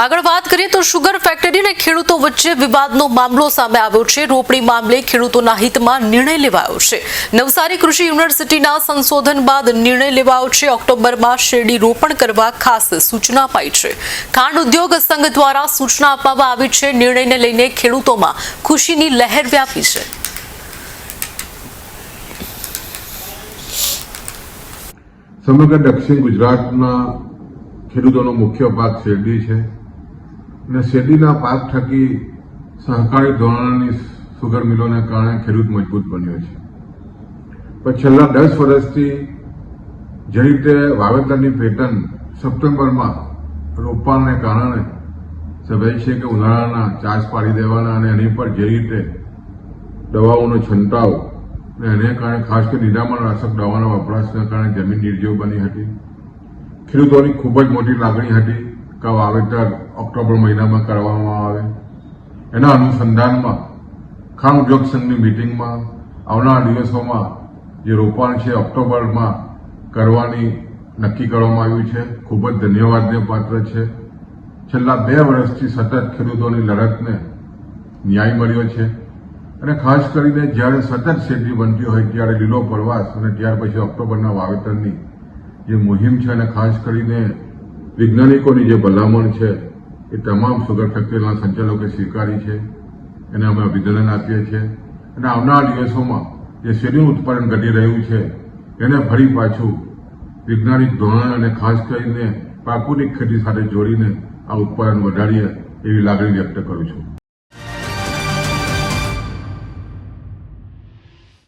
આગળ વાત કરીએ તો સુગર ફેક્ટરી અને ખેડૂતો વચ્ચે વિવાદનો મામલો સામે આવ્યો છે. રોપણી મામલે ખેડૂતોના હિતમાં નિર્ણય લેવાયો છે. નવસારી કૃષિ યુનિવર્સિટીના સંશોધન બાદ નિર્ણય લેવાયો છે. ઓક્ટોબરમાં શેરડી રોપણ કરવા ખાસ સૂચના અપાઈ છે. ખાંડ ઉદ્યોગ સંઘ દ્વારા સૂચના આપવામાં આવી છે. નિર્ણયને લઈને ખેડૂતોમાં ખુશીની લહેર વ્યાપી છે. સમગ્ર દક્ષિણ ગુજરાતના ખેડૂતોનો મુખ્ય પાક શેરડી છે. અને શેરડીના પાક થકી સહકારી ધોરણની સુગર મિલોને કારણે ખેડૂત મજબૂત બન્યો છે. પણ છેલ્લા દસ વર્ષથી જે રીતે વાવેતરની પેટર્ન સપ્ટેમ્બરમાં રોપવાને કારણે સ્વાભાવિક છે કે ઉનાળાના ચાસ પાડી દેવાના અને એની પર જે રીતે દવાઓનો છંટાવ અને એને કારણે ખાસ કરી નિરામણ રાસક દવાના વપરાશના કારણે જમીન નિર્જીવ બની હતી. ખેડૂતોની ખૂબ જ મોટી લાગણી હતી. કે વાવેતર ઓક્ટોબર મહિનામાં કરવામાં આવે. એના અનુસંધાનમાં ખાણ ઉદ્યોગ સંઘની મિટિંગમાં આવનારા દિવસોમાં જે રોપાણ છે ઓક્ટોબરમાં કરવાની નક્કી કરવામાં આવ્યું છે. ખૂબ જ ધન્યવાદને પાત્ર છે. છેલ્લા બે વર્ષથી સતત ખેડૂતોની લડતને ન્યાય મળ્યો છે. અને ખાસ કરીને જ્યારે સતત શેરડી બનતી હોય ત્યારે લીલો પ્રવાસ અને ત્યાર પછી ઓક્ટોબરના વાવેતરની જે મુહિમ છે અને ખાસ કરીને વૈજ્ઞાનિકોની જે ભલામણ છે, એ તમામ સુગર ફેક્ટરીના સંચાલકોએ સ્વીકારી છે. એને અમે અભિનંદન આપીએ છીએ. અને આવનારા દિવસોમાં જે શેરડીનું ઉત્પાદન ઘટી રહ્યું છે, એને ફરી પાછું વૈજ્ઞાનિક ધોરણ અને ખાસ કરીને પ્રાકૃતિક ખેતી સાથે જોડીને આ ઉત્પાદન વધારીએ એવી લાગણી વ્યક્ત કરું છું.